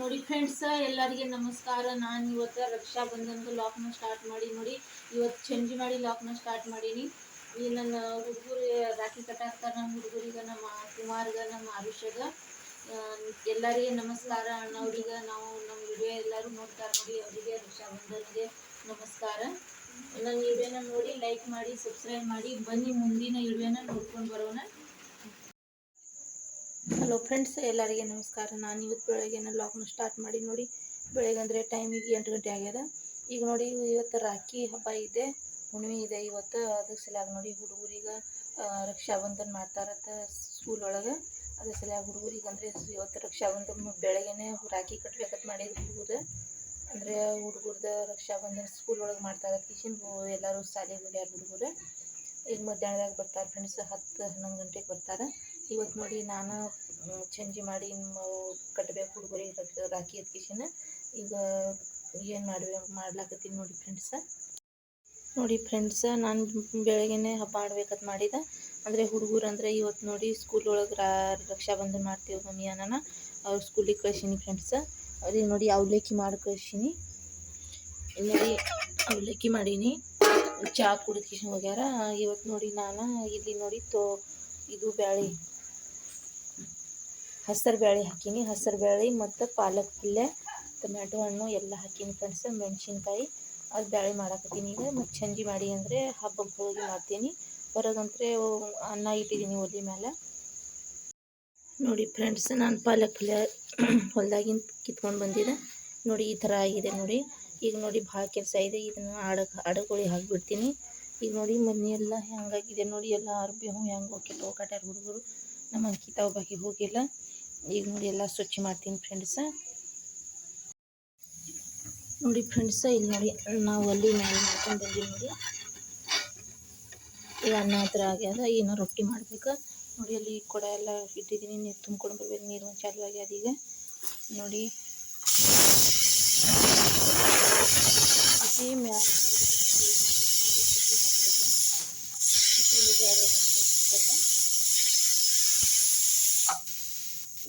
ನೋಡಿ ಫ್ರೆಂಡ್ಸ್ ಎಲ್ಲರಿಗೆ ನಮಸ್ಕಾರ. ನಾನು ಇವತ್ತು ರಕ್ಷಾ ಬಂಧನದ ಲಾಕ್ನ ಸ್ಟಾರ್ಟ್ ಮಾಡಿ, ನೋಡಿ ಇವತ್ತು ಚೇಂಜ್ ಮಾಡಿ ಲಾಕ್ನ ಸ್ಟಾರ್ಟ್ ಮಾಡೀನಿ. ಈ ನನ್ನ ಹುಡುಗರು ರಾಖಿ ಕಟ್ಟಾಕ್ತಾರೆ ನಮ್ಮ ಹುಡುಗರಿಗೆ, ನಮ್ಮ ಕುಮಾರ್ಗ, ನಮ್ಮ ಆರುಷ್ಯಗ ಎಲ್ಲರಿಗೆ ನಮಸ್ಕಾರ. ಅಣ್ಣವ್ರಿಗೆ, ನಾವು ನಮ್ಮ ವಿಡಿಯೋ ಎಲ್ಲರೂ ನೋಡ್ತಾರೆ ನೋಡಿ, ಅವರಿಗೆ ರಕ್ಷಾ ಬಂಧನಿಗೆ ನಮಸ್ಕಾರ. ನನ್ನ ವಿಡಿಯೋನ ನೋಡಿ ಲೈಕ್ ಮಾಡಿ ಸಬ್ಸ್ಕ್ರೈಬ್ ಮಾಡಿ, ಬನ್ನಿ ಮುಂದಿನ ವಿಡಿಯೋನ ನೋಡ್ಕೊಂಡು ಬರೋಣ. ಹಲೋ ಫ್ರೆಂಡ್ಸ್ ಎಲ್ಲರಿಗೆ ನಮಸ್ಕಾರ. ನಾನು ಇವತ್ತು ಬೆಳಗ್ಗೆನ ಲಾಕ್ನ ಸ್ಟಾರ್ಟ್ ಮಾಡಿ ನೋಡಿ. ಬೆಳಗ್ಗೆ ಅಂದರೆ ಟೈಮಿಗೆ ಎಂಟು ಗಂಟೆ ಆಗ್ಯದ. ಈಗ ನೋಡಿ, ಇವತ್ತು ರಾಖಿ ಹಬ್ಬ ಇದೆ, ಹುಣ್ಣಿಮೆ ಇದೆ ಇವತ್ತು. ಅದ್ರ ಸಲುವಾಗಿ ನೋಡಿ ಹುಡುಗರಿಗೆ ರಕ್ಷಾಬಂಧನ್ ಮಾಡ್ತಾರತ್ತ ಸ್ಕೂಲ್ ಒಳಗೆ ಅದ್ರ ಸಲುವಾಗಿ ಹುಡುಗರಿಗೆ ಅಂದರೆ ಇವತ್ತು ರಕ್ಷಾಬಂಧನ್ ಬೆಳಗ್ಗೆನೆ ರಾಖಿ ಕಟ್ಬೇಕಂತ ಮಾಡಿದ್ರು ಹುಡುಗರು ಅಂದರೆ ಹುಡುಗರ್ದ ರಕ್ಷಾಬಂಧನ್ ಸ್ಕೂಲ್ ಒಳಗೆ ಮಾಡ್ತಾರೆ ಕಿಶನ್ ಎಲ್ಲರೂ ಶಾಲೆಗೆ ಹೋಗ್ಯಾರ ಹುಡುಗರು. ಈಗ ಮಧ್ಯಾಹ್ನದಾಗ ಬರ್ತಾರೆ ಫ್ರೆಂಡ್ಸ್ ಹತ್ತು ಹನ್ನೊಂದು ಗಂಟೆಗೆ ಬರ್ತಾರೆ. ಇವತ್ತು ನೋಡಿ ನಾನು ಚಂಜಿ ಮಾಡಿ ಕಟ್ಟಬೇಕು ಹುಡುಗರಿಗೆ ರಾಖಿ ಎತ್ಕಿಸಿನ. ಈಗ ಏನು ಮಾಡ್ಬೇಕು ಮಾಡ್ಲಾಕತ್ತೀನಿ ನೋಡಿ ಫ್ರೆಂಡ್ಸ ನೋಡಿ ಫ್ರೆಂಡ್ಸ ನಾನು ಬೆಳಗ್ಗೆನೆ ಹಬ್ಬ ಆಡ್ಬೇಕಂತ ಮಾಡಿದೆ. ಅಂದರೆ ಹುಡುಗರು ಅಂದರೆ ಇವತ್ತು ನೋಡಿ ಸ್ಕೂಲ್ ಒಳಗೆ ರಾ, ರಕ್ಷಾಬಂಧನ ಮಾಡ್ತೀವಿ ಮಮ್ಮಿ ಅನ್ನ ಅವ್ರ ಸ್ಕೂಲಿಗೆ ಕಳ್ಸೀನಿ ಫ್ರೆಂಡ್ಸ ಅವ್ರಿಗೆ ನೋಡಿ ಅವಲಕ್ಕಿ ಮಾಡಿ ಕಳ್ಸೀನಿ. ಇಲ್ಲಿ ನೋಡಿ ಅವಲಕ್ಕಿ ಮಾಡೀನಿ. ಚಹಾ ಕುಡಿದ ಕಿಶನ್ ಹೋಗ್ಯಾರ. ಇವತ್ತು ನೋಡಿ ನಾನು ಇಲ್ಲಿ ನೋಡಿ ತೋ, ಇದು ಬ್ಯಾಳಿ. ಹಸರು ಬ್ಯಾಳಿ ಹಾಕೀನಿ. ಹಸರು ಬ್ಯಾಳಿ ಮತ್ತು ಪಾಲಕ್ ಪಲ್ಯ, ಟೊಮ್ಯಾಟೊ ಹಣ್ಣು ಎಲ್ಲ ಹಾಕೀನಿ ಫ್ರೆಂಡ್ಸ್. ಮೆಣಸಿನ್ಕಾಯಿ ಅದು ಬ್ಯಾಳಿ ಮಾಡಾಕತ್ತೀನಿ ಈಗ. ಮತ್ತು ಚಂಜಿ ಮಾಡಿ ಅಂದರೆ ಹಬ್ಬಕ್ಕೆ ಹೋಗಿ ಮಾಡ್ತೀನಿ. ಹೊರಗಂದ್ರೆ ಅನ್ನ ಇಟ್ಟಿದ್ದೀನಿ ಒಲೆ ಮೇಲೆ ನೋಡಿ ಫ್ರೆಂಡ್ಸ್, ನಾನು ಪಾಲಕ್ ಪಲ್ಯ ಹೊಲ್ದಾಗಿನ ಕಿತ್ಕೊಂಡು ಬಂದಿದ್ದೆ ನೋಡಿ ಈ ಥರ ಆಗಿದೆ ನೋಡಿ. ಈಗ ನೋಡಿ ಭಾಳ ಕೆಲಸ ಇದೆ. ಇದನ್ನು ಆಡಕ್ಕೆ ಆಡಗೋಳಿ ಹಾಕಿಬಿಡ್ತೀನಿ. ಈಗ ನೋಡಿ ಮನೆ ಎಲ್ಲ ಹೆಂಗಾಗಿದೆ ನೋಡಿ. ಎಲ್ಲ ಅರ್ಬಿ ಹ್ಞೂ ಹೆಂಗೆ ಹೋಗಿ ಹೋಗಾಟ್ಯಾರ ಹುಡುಗರು. ನಮ್ಮ ಅಂಕಿತ ಒಬ್ಬಾಕಿ ಹೋಗಿಲ್ಲ. ಈಗ ನೋಡಿ ಎಲ್ಲ ಸ್ವಚ್ಛ ಮಾಡ್ತೀನಿ ಫ್ರೆಂಡ್ಸ. ನೋಡಿ ಫ್ರೆಂಡ್ಸ, ಇಲ್ಲಿ ನೋಡಿ ನಾವು ಅಲ್ಲಿ ಮೇಲೆ ಮಾಡ್ಕೊಂಡು ನೋಡಿ. ಈಗ ಅನ್ನ ಹತ್ರ ಆಗ್ಯದ ಏನೋ ರೊಟ್ಟಿ ಮಾಡ್ಬೇಕು. ನೋಡಿ ಅಲ್ಲಿ ಕೊಡ ಎಲ್ಲ ಇಟ್ಟಿದ್ದೀನಿ, ನೀರು ತುಂಬ್ಕೊಂಡು ಬರ್ಬೇಕು, ನೀರು ಚಾಲು ಆಗ್ಯದ ಈಗ. ನೋಡಿ. ಮ್ಯಾಲ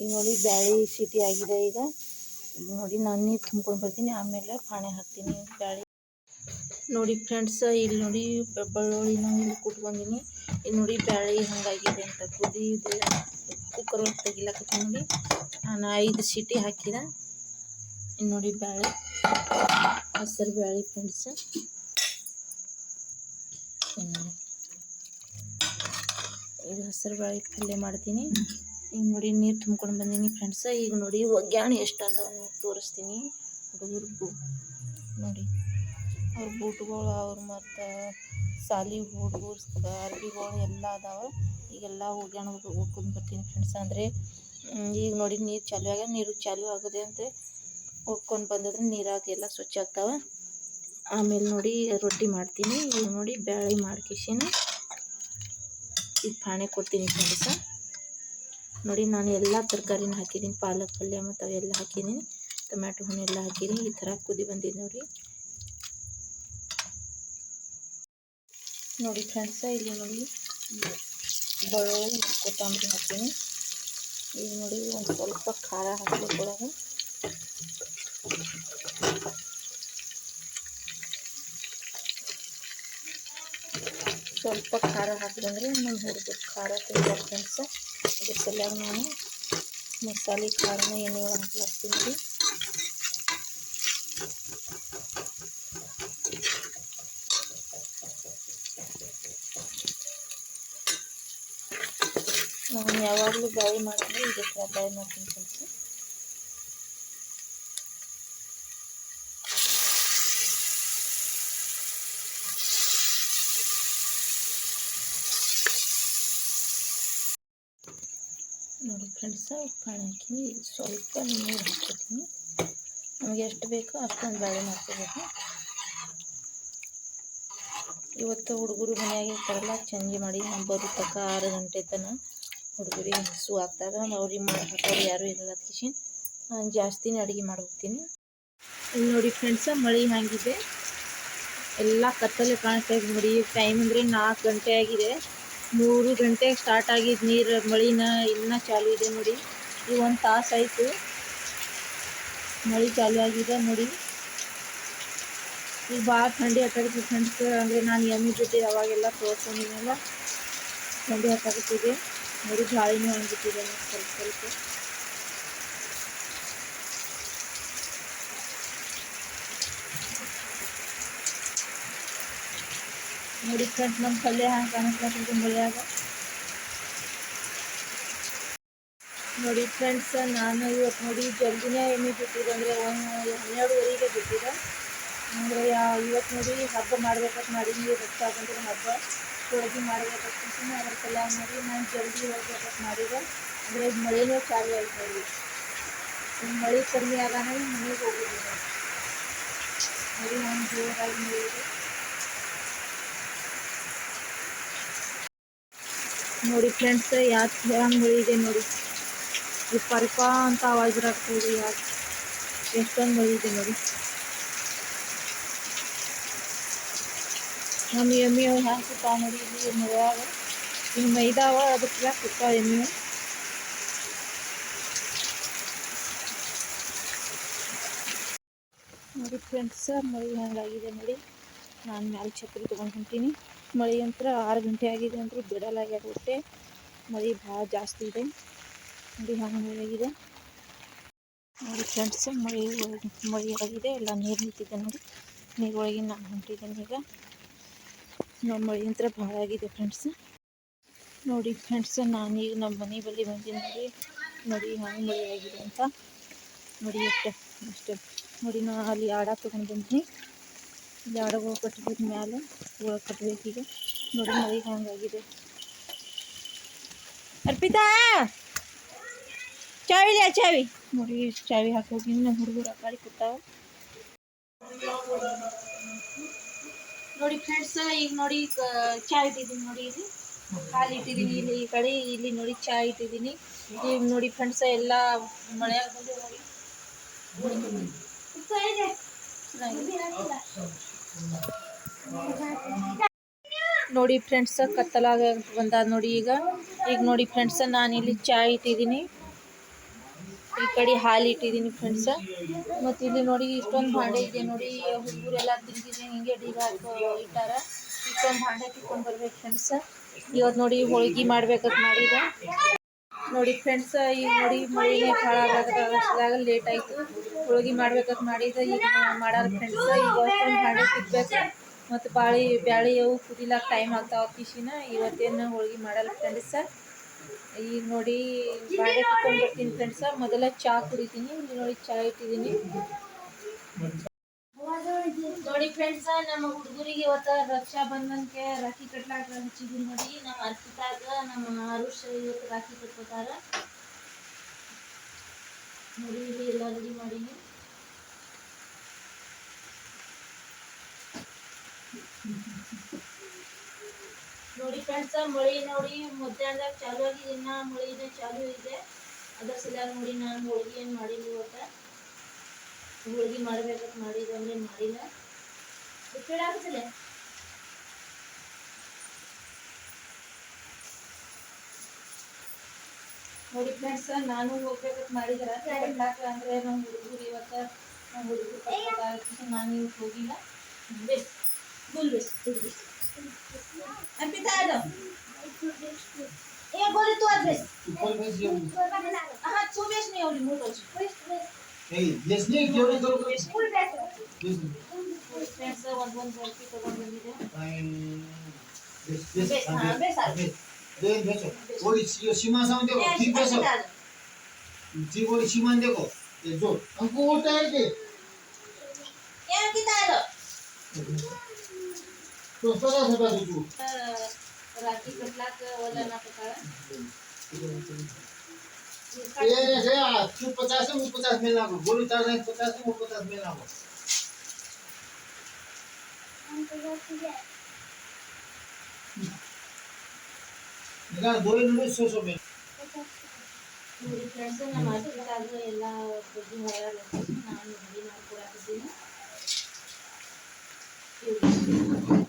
ಈಗ ನೋಡಿ ಬ್ಯಾಳಿ ಸಿಟಿ ಆಗಿದೆ ಈಗ. ನೋಡಿ ನಾನು ನೀರು ತುಂಬ್ಕೊಂಡು ಬರ್ತೀನಿ, ಆಮೇಲೆ ಪಾಣೆ ಹಾಕ್ತೀನಿ ಬ್ಯಾಳಿ. ನೋಡಿ ಫ್ರೆಂಡ್ಸ್, ಇಲ್ಲಿ ನೋಡಿ ಬೆಳ್ಳುಳ್ಳಿ ಬೆಳ್ಳುಳ್ಳಿನ ಇಲ್ಲಿ ಕುಟ್ಕೊಂಡಿನಿ ಇಲ್ಲಿ ನೋಡಿ ಬ್ಯಾಳಿ ಹಂಗಾಗಿದೆ ಅಂತ. ಕುದಿ ಕುಕ್ಕರ್ ಒಳಗೆ ತೆಗಿಲಕತ್ತೀನಿ ನೋಡಿ. ನಾನು ಐದು ಸೀಟಿ ಹಾಕಿದ. ಇಲ್ಲಿ ನೋಡಿ ಬ್ಯಾಳಿ. ಹಸಿರು ಬ್ಯಾಳಿ ಫ್ರೆಂಡ್ಸ್. ಇದು ಹಸಿರು ಬ್ಯಾಳಿ ಪಲ್ಯ ಮಾಡ್ತೀನಿ. ಈಗ ನೋಡಿ ನೀರು ತುಂಬ್ಕೊಂಡು ಬಂದೀನಿ ಫ್ರೆಂಡ್ಸ ಈಗ ನೋಡಿ ಒಗ್ಯಾಣಿ ಎಷ್ಟು ಅದಾವ ತೋರಿಸ್ತೀನಿ. ಹುಡುಗರು ನೋಡಿ. ಅವ್ರ ಬೂಟ್ಗಳು, ಅವ್ರ ಮತ್ತು ಸಾಲಿ ಹುಡುಗರು ಅರ್ಬಿಗಳು ಎಲ್ಲ ಅದಾವೆ. ಈಗೆಲ್ಲ ಒಗ್ಯಾಣ ಹೋಗ್ಕೊಂಡು ಬರ್ತೀನಿ ಫ್ರೆಂಡ್ಸ್ ಅಂದರೆ ಈಗ ನೋಡಿ ನೀರು ಚಾಲು ಆಗ ನೀರು ಚಾಲು ಆಗಿದೆ ಅಂದರೆ ಹೋಗ್ಕೊಂಡು ಬಂದಿದ್ರೆ ನೀರಾಗಿ ಎಲ್ಲ ಸ್ವಚ್ಛ ಆಗ್ತಾವೆ. ಆಮೇಲೆ ನೋಡಿ ರೊಟ್ಟಿ ಮಾಡ್ತೀನಿ. ಈಗ ನೋಡಿ ಬ್ಯಾಳಿ ಮಾಡ್ಕಿಸಿನ ಈಗ ಪಾಣೆ ಕೊಡ್ತೀನಿ ಫ್ರೆಂಡ್ಸ ನೋಡಿ, ನಾನು ಎಲ್ಲ ತರಕಾರಿನ ಹಾಕಿದ್ದೀನಿ. ಪಾಲಕ್, ಪಲ್ಯ ಮತ್ತು ಅವೆಲ್ಲ ಹಾಕಿದ್ದೀನಿ. ಟೊಮ್ಯಾಟೊ ಹಣ್ಣು ಎಲ್ಲ ಹಾಕಿದ್ದೀನಿ. ಈ ಥರ ಕುದಿ ಬಂದಿದೆ ನೋಡಿ. ನೋಡಿ ಫ್ರೆಂಡ್ಸ, ಇಲ್ಲಿ ನೋಡಿ ಬೆಳ್ಳುಳ್ಳಿ ಕೊತ್ತಂಬರಿ ಹಾಕ್ತೀನಿ. ಈಗ ನೋಡಿ ಒಂದು ಸ್ವಲ್ಪ ಖಾರ ಹಾಕಬೇಕು ಒಳಗೆ ಸ್ವಲ್ಪ ಖಾರ ಹಾಕಿದ್ರೆ ನಮ್ಮ ಹುಡುಗರು ಖಾರ ತಿಂತಾರೆ friends. ಅದ್ರ ಸಲುವಾಗಿ ನಾನು ಮಸಾಲೆ ಖಾರನ ಎಣ್ಣೆ ಒಳಗೆ ಹಾಕ್ಲಾಕ್ತೀನಿ ರೀ ನಾನು ಯಾವಾಗಲೂ ಬ್ಯಾಳಿ ಮಾಡಿದ್ರೆ ಇದೇ ಥರ ಬ್ಯಾಳಿ ಮಾಡ್ತೀನಿ friends ನೋಡಿ ಫ್ರೆಂಡ್ಸ ಪಾಣಿ ಹಾಕಿ ಸ್ವಲ್ಪ ನೀರು ಹಾಕ್ಕೊತೀನಿ. ನಮಗೆ ಎಷ್ಟು ಬೇಕೋ ಅಷ್ಟೊಂದು ಬಾಳೆ ಮಾಡ್ಕೋಬೇಕು. ಇವತ್ತು ಹುಡುಗರು ಮನೆಯಾಗಿ ಇರ್ತಾರಲ್ಲ, ಚಂಜಿ ಮಾಡಿ ನಾವು ಬರೋ ತನಕ ಆರು ಗಂಟೆ ತನಕ ಹುಡುಗರಿಗೆ ಹಸು ಆಗ್ತದೆ ಅವ್ರಿಗೆ ಮಾಡಿ ಹಾಕೋರು ಯಾರೂ ಇರಲ್ಲ ಕಿಶನ್. ನಾನು ಜಾಸ್ತಿನೇ ಅಡುಗೆ ಮಾಡಿ ಇಲ್ಲಿ ನೋಡಿ ಫ್ರೆಂಡ್ಸ ಮಳೆ ಹಾಗಿದೆ. ಎಲ್ಲ ಕತ್ತಲೆ ಕಾಣಿಸ್ತಾ ಇದೆ ನೋಡಿ. ಟೈಮ್ ಅಂದರೆ ನಾಲ್ಕು ಗಂಟೆ ಆಗಿದೆ. ಮೂರು ಗಂಟೆಗೆ ಸ್ಟಾರ್ಟ್ ಆಗಿದ್ದು ನೀರು ಮಳಿನ ಇನ್ನೂ ಚಾಲು ಇದೆ ನೋಡಿ. ಈಗ ಒಂದು ತಾಸು ಆಯಿತು. ಮಳೆ ಚಾಲು ಆಗಿದೆ ನೋಡಿ. ಈಗ ಭಾಳ ಥಂಡಿ ಹತ್ತಾಗುತ್ತೆ ಫ್ರೆಂಡ್ಸ್ ಅಂದರೆ ನಾನು ಎಮ್ಮಿ ಜೊತೆ ಅವಾಗೆಲ್ಲ ತೋರ್ಕೊಂಡಿದ್ನಲ್ಲ ಥಂಡಿ ಹತ್ತಾಗುತ್ತಿದೆ ನೋಡಿ ಗಾಳಿನೂ ಹಂಗಿಟ್ಟಿದೆ ಸ್ವಲ್ಪ ಸ್ವಲ್ಪ. ನೋಡಿ ಫ್ರೆಂಡ್ಸ್ ನಮ್ಮ ಪಲ್ಯ ಹ್ಯಾಂಗೆ ಕಾಣಿಸ್ಲಾಗ್ತದೆ ಮಳೆಯಾಗ ನೋಡಿ ಫ್ರೆಂಡ್ಸ್ ನಾನು ಇವತ್ತು ನೋಡಿ ಜಲ್ದಿನೇ ಎಮ್ಮೆ ಬಿಟ್ಟಿದ್ದೆ ಅಂದರೆ ಒಂದು ಹನ್ನೆರಡುವರೆಗೆ ಬಿಟ್ಟಿದ್ದೆ ಅಂದರೆ ಇವತ್ತು ನೋಡಿ ಹಬ್ಬ ಮಾಡ್ಬೇಕಂತ ಮಾಡೀನಿ ರಕ್ಷಾ ಬಂದ್ರೆ ಹಬ್ಬ ಹೋಳಿಗೆ ಮಾಡ್ಬೇಕಂತ ಸುಮ್ಮನೆ ಅದ್ರ ಸಲ ನೋಡಿ ನಾನು ಜಲ್ದಿ ಹೋಗ್ಬೇಕಂತ ಮಾಡಿದೆ ಅಂದರೆ ಮಳೆನೂ ಚಾಲು ಆಯ್ತು ನೋಡಿ ಈ ಮಳೆ ಕಡಿಮೆ ಆಗಾನ ಮನೆಗೆ ಹೋಗಿದ್ದೀನಿ ನೋಡಿ ನಾನು ಜೋರಾಗಿ ಮಳೆ ನೋಡಿ ಫ್ರೆಂಡ್ಸ್ ಯಾಕೆ ಹೆಂಗೆ ಮಳೆ ಇದೆ ನೋಡಿ. ಈ ಪರಿಪ ಅಂತ ಆವಾಜ್ ಬರಾಗ್ತದೆ ಯಾಕೆ ಎಷ್ಟೊಂದು ಮಳೆ ಇದೆ ನೋಡಿ. ನಮ್ಮ ಎಮ್ಮೆ ಹ್ಯಾಂಗೆ ಕೂತಾವ ನೋಡಿ, ಇಲ್ಲಿ ಮಳೆಯಾಗ ಇನ್ನು ಮೈದಾವ ಅದಕ್ಕೆ ಕೂತಾವ ಎಮ್ಮೆ ನೋಡಿ ಫ್ರೆಂಡ್ಸ್, ಮಳೆ ಹಂಗಾಗಿದೆ ನೋಡಿ. ನಾನು ಮ್ಯಾಲೆ ಛತ್ರಿ ತೊಗೊಂಡು ಹೊಂಟೀನಿ ಮಳೆ ಅಂತ ಆರು ಗಂಟೆ ಆಗಿದೆ ಅಂದ್ರೆ ಬಿಡಲಾಗಿ ಹೊಟ್ಟೆ ಮಳೆ ಭಾಳ ಜಾಸ್ತಿ ಇದೆ. ನೋಡಿ ಆಗಿದೆ ನೋಡಿ ಫ್ರೆಂಡ್ಸ್, ಮಳೆ ಮಳೆ ಆಗಿದೆ ಎಲ್ಲ ನೀರು ನಿಂತಿದೆ ನೋಡಿ. ನೀರೊಳಗೆ ನಾನು ಹೊಂಟಿದ್ದೇನೆ ಈಗ. ನಮ್ಮ ಮಳೆ ಅಂತ ಭಾಳ ಆಗಿದೆ ಫ್ರೆಂಡ್ಸ್. ನೋಡಿ ಫ್ರೆಂಡ್ಸ್ ನಾನೀಗ ನಮ್ಮ ಮನೆ ಬಳಿ ಬಂದೀನಿ ನೋಡಿ. ನೋಡಿ ಹಂಗೆ ಮಳೆ ಆಗಿದೆ ಅಂತ. ನೋಡಿ ಅಷ್ಟೇ ಅಷ್ಟೇ. ನೋಡಿ ನಾ ಅಲ್ಲಿ ಆಡ ತೊಗೊಂಡು ಬಂದೀನಿ. ಆಡಗಳು ಕಟ್ಬೇಕು ಮ್ಯಾಲೆ ಒಳಗೆ ಕಟ್ಬೇಕೀಗ ನೋಡಿ ಮಳೆ ಹಂಗಾಗಿದೆ. ಅರ್ಪಿತಾ! ಚಾವಿ ಇಲ್ಲ ಚಾವಿ. ನೋಡಿ ಚಾವಿ ಹಾಕಿ ಹೋಗಿ ನಮ್ಮ ಹುಡುಗರು ಆ ಕಡೆ ಕೂತಾವ ನೋಡಿ ಫ್ರೆಂಡ್ಸ್ ಈಗ ನೋಡಿ ಚಾಯ್ ಚಾ ಇಟ್ಟಿದ್ದೀನಿ ನೋಡಿ ಇಲ್ಲಿ. ಹಾಲು ಇಟ್ಟಿದ್ದೀನಿ ಇಲ್ಲಿ ಈ ಕಡೆ ಇಲ್ಲಿ ನೋಡಿ ಚಾ ಇಟ್ಟಿದ್ದೀನಿ. ಈಗ ನೋಡಿ ಫ್ರೆಂಡ್ಸ್ ಎಲ್ಲ ಮಳೆಯಾಗ ಬಂದು ನೋಡಿ. ನೋಡಿ ಫ್ರೆಂಡ್ಸ್ ಕತ್ತಲಾಗ ಬಂದಾದ ನೋಡಿ ಈಗ. ಈಗ ನೋಡಿ ಫ್ರೆಂಡ್ಸ್ ಇಲ್ಲಿ ಚಾಯ್ ಇಟ್ಟಿದ್ದೀನಿ. ಈ ಕಡೆ ಹಾಲು ಇಟ್ಟಿದ್ದೀನಿ ಫ್ರೆಂಡ್ಸ್. ಮತ್ತು ಇಲ್ಲಿ ನೋಡಿ ಇಷ್ಟೊಂದು ಭಾಂಡೆ ಇದೆ ನೋಡಿ. ಹುಡುಗರೆಲ್ಲ ತಿಂತಿದ್ರೆ ಹಿಂಗೆ ಡೀಗ ಇಟ್ಟಾರ ಇಷ್ಟೊಂದು ಭಾಂಡೆ ತಿಕ್ಕೊಂಡು ಬರ್ಬೇಕು ಫ್ರೆಂಡ್ಸ್. ಇವತ್ತು ನೋಡಿ ಹೋಳಿಗೆ ಮಾಡ್ಬೇಕಂತ ಮಾಡಿದೆ. ನೋಡಿ ಫ್ರೆಂಡ್ಸ್ ಈಗ ನೋಡಿ ಮಳೆ ಭಾಳ ಆಗ ಲೇಟ್ ಆಯಿತು. ಹೋಳ್ಗೆ ಮಾಡ್ಬೇಕಂತ ಮಾಡಿದ, ಈಗ ಮಾಡಾರ ಫ್ರೆಂಡ್ಸ್ ಈಗ ಭಾಂಡೆ ತಿಕ್ಬೇಕು ಮತ್ತು ಬಾಳಿ ಬ್ಯಾಳಿ ಅವು ಕುದಿಲಾಕ ಟೈಮ್ ಆಗ್ತಾವ ಕಿಶಿನ ಇವತ್ತೇನು ಹೋಳ್ಗೆ ಮಾಡಲ್ಲ ಫ್ರೆಂಡ್ಸ್ ಈಗ ನೋಡಿ ಬಾಳೆ ತಿಕ್ಕೊಂಡು ಫ್ರೆಂಡ್ಸ್ ಮೊದಲ ಚಾ ಕುಡಿತೀನಿ, ಇಲ್ಲಿ ನೋಡಿ ಚಾ ಇಟ್ಟಿದ್ದೀನಿ ನೋಡಿ ಫ್ರೆಂಡ್ಸ್ ನಮ್ಮ ಹುಡುಗರಿಗೆ ಇವತ್ತ ರಕ್ಷಾ ಬಂಧನಕ್ಕೆ ರಾಖಿ ಕಟ್ಲಾಕ ಹಚ್ಚಿದ್ದೀನಿ ನೋಡಿ. ನಮ್ಮ ಅರ್ಪಿತಾಗ ನಮ್ಮ ಅರುಷ್ ಇವತ್ತು ರಾಖಿ ಕಟ್ಕೋತಾರ. ನೋಡಿ, ಇಲ್ಲಿ ಎಲ್ಲ ರೆಡಿ ಮಾಡೀನಿ. ನೋಡಿ ಫ್ರೆಂಡ್ಸ್ ಮಳಿ ನೋಡಿ ಮಧ್ಯಾಹ್ನದಾಗ ಚಾಲು ಆಗಿದೆ ಇನ್ನ ಇದೆ ಚಾಲು ಇದೆ. ಅದ್ರ ಸಲುವಾಗಿ ನೋಡಿ ನಾನು ಹೋಳಿಗೆ ಏನು ಮಾಡಿಲ್ಲ ಇವತ್ತ. ಹೋಳಿಗೆ ಮಾಡ್ಬೇಕಂತ ಮಾಡಿದ್ದೆ ಅಂದ್ರೆ ಮಾಡಿಲ್ಲ. ಬಿಟ್ಟಿಡಾಗ್ತಿಲ್ಲ ನೋಡಿ ಫ್ರೆಂಡ್ಸ್ ನಾನು ಹೋಗ್ಬೇಕಂತ ಮಾಡಿದ್ರ? ಕಟ್ಲಾಕ ಅಂದ್ರೆ ನಮ್ಮ ಹುಡುಗರು ಇವತ್ತ ನಮ್ಮ ಹುಡುಗರು ನಾನು ಇವತ್ತು ಹೋಗಿಲ್ಲ. ಬೇಸ್ ಫುಲ್ ಬೇಸ್ ಫುಲ್ ಬೆಸ್ અર્પિતા આડો એ ગોળી તો આજ બેસ કોઈ બેસ જેવું હા છો બેસ ને ઓલી મોટો છે એ બેસ ને જોડી કરો બેસ ફૂલ base base base one one one P તો વન વન બેસ બેસ હા બેસ આ બેસ બેસ ઓલી સીમા સામે દેખો ઠીક બેસ જી ઓલી સીમા દેખો એ જો અંકુ ઉતાર દે એ અંકિતા આડો राखी कटला का वाला ना पता ये ने से आ तू 50 से 50 मिलना को बोली तार नहीं 50 से 50 मिलना को निकाल दो ही मिनट सो सो में ನೋಡಿ ಫ್ರೆಂಡ್ಸ್ ನಮ್ಮ ಅರ್ಪಿತಾಗ ಎಲ್ಲ ಬುದ್ಧಿ ಹೊರ ನಾನು ರೆಡಿ ಮಾಡ್ಕೊಡಾಕಿದ್ದೀನಿ ಇಲ್ಲ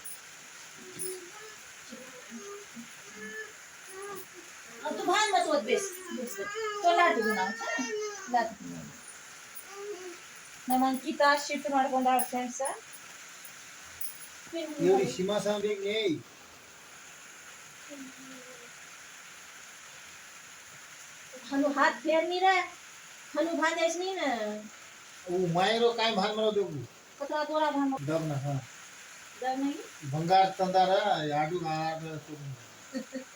ಅಂಕಿತ तू भान मत होत बेस बेस बेस. तो ಲಾಟಿ ನಾವು ಲಾಟಿ ನಮ್ಮ ಅಂಕಿತ ಶಿಫ್ಟ್ ಮಾಡ್ಕೊಂಡಾಳ ಫ್ರೆಂಡ್ಸ್ एवढी सीमा सांगते नाही हनु हात फेर नि र हनु भांदेस नि न वो मायरो काय भान मला देऊ कथा दोरा भान दब ना हा दर नाही ಬಂಗಾರ ತಂದಾರ ಎರಡು ಆರು ಬಂಗಾರ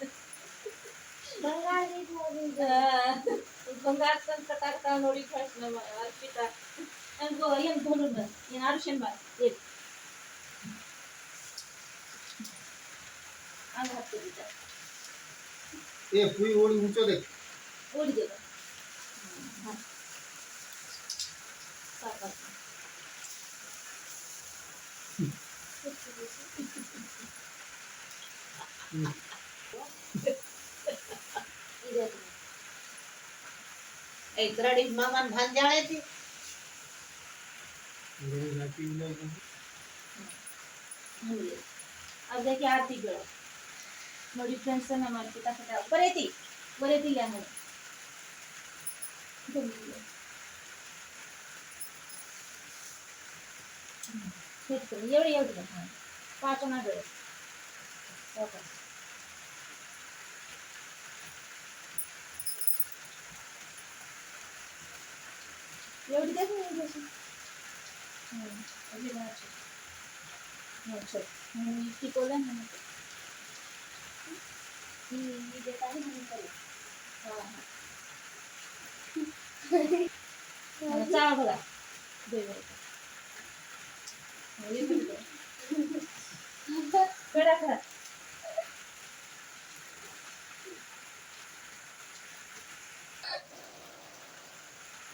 ಬಂಗಾರದ ಕಟಾಕ ನೋಡಿ ಕಳ್ಸಿ ನಮ್ಮ ಅರ್ಪಿತ ನಂಗು ಏನು ಧೋನು ಏನು ಅರ್ಶನ್ ಬಾ ಏನು ಹಂಗ ಹತ್ತಿದ್ದ ಏ ಪುಯಿ ಓಡಿ ಮುಚ್ಚೋದೆ ಓಡಿದೆ ಸಾಕು Thank you. એક રડી મામા ભાન જાણે છે अब देखिए आरती करो बड़ी फ्रेंड से ना मार पिता फटा बरे थी बरे थी या नहीं ठीक है ये ये पाँचों ना दो। ओके। এবারে দেখো, এই গেছে হুম, এই আছে আচ্ছা হুম কি করলেন মানে হুম এই যেটা আমি মনে করি হ্যাঁ হ্যাঁ চা ভরা দেব ওই তো বেড়া খারাপ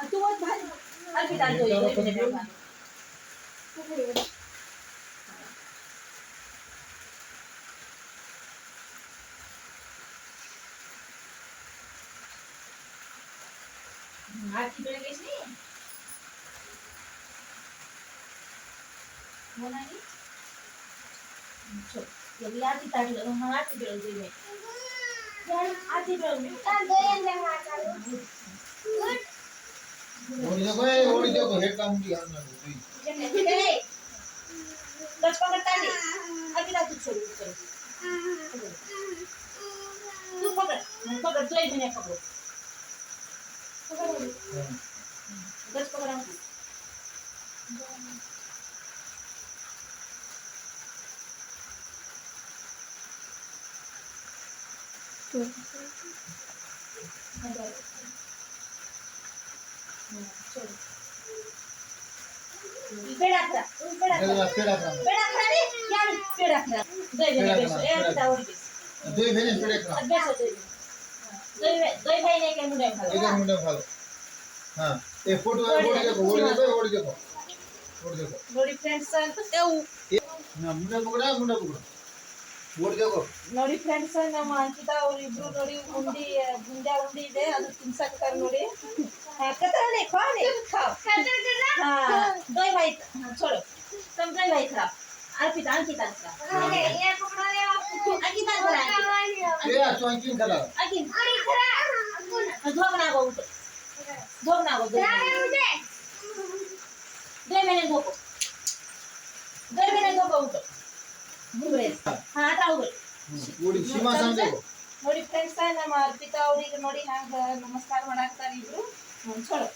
तू बहुत भाई हल्की डाल दो एक मिनट में आज की बड़ी कैसी है मोना की छोड़ ये आज की तारीख लगा हाँ आज की बड़ी में आज की बड़ी में ఓడిదకు ఓడిదకు హెడ్ కమిటీ అన్నాడు దస్ పగటాలి అది నాకు দুই ভেনে পেড়ে খাও দুই দুই ভাই নে কেমন ভালো এটা মুন্ডা ভালো হ্যাঁ এ ফটো ওড়ি দেখো ওড়ি দেখো ওড়ি দেখো ওড়ি দেখো ওড়ি ফ্রেন্ডস আর তেউ না মুন্ডা পকড়া মুন্ডা পকড়া ಓಡಿ ಹೋಗೋ ನೋಡಿ ಫ್ರೆಂಡ್ಸ್ ನಮ್ಮ ಅಂಕಿತಾ ಅವ್ರು ಇಬ್ರು ನೋಡಿ ಉಂಡಿ ಗುಂಜಾ ಉಂಡಿ ಇದೆ ಅದು ತಿನ್ಸಕ್ತಾರ ನೋಡಿ ಕತರಣೆ ಖಾಣೆ ಖಾವ್ ಕತರಣೆ ಹಾ ದೋಯ್ ಭಾಯ್ ಚೋಡೋ ತಮ್ ದೋಯ್ ಭಾಯ್ ಖಾವ್ अर्पिता अंकिता अंकिता ये तो अंकिता करा अंकिता धोक ना गो ನೋಡಿ ಸೀಮಾ ಸಂದೇವು ಫ್ರೆಂಡ್ಸ್ ನಮ್ಮ ಅರ್ಪಿತಾ ಅವ್ರಿಗೆ ನೋಡಿ ಹ್ಯಾಂಗ ನಮಸ್ಕಾರ ಮಾಡಾಕ್ತಾರ ಇಬ್ರು ಚಲೋ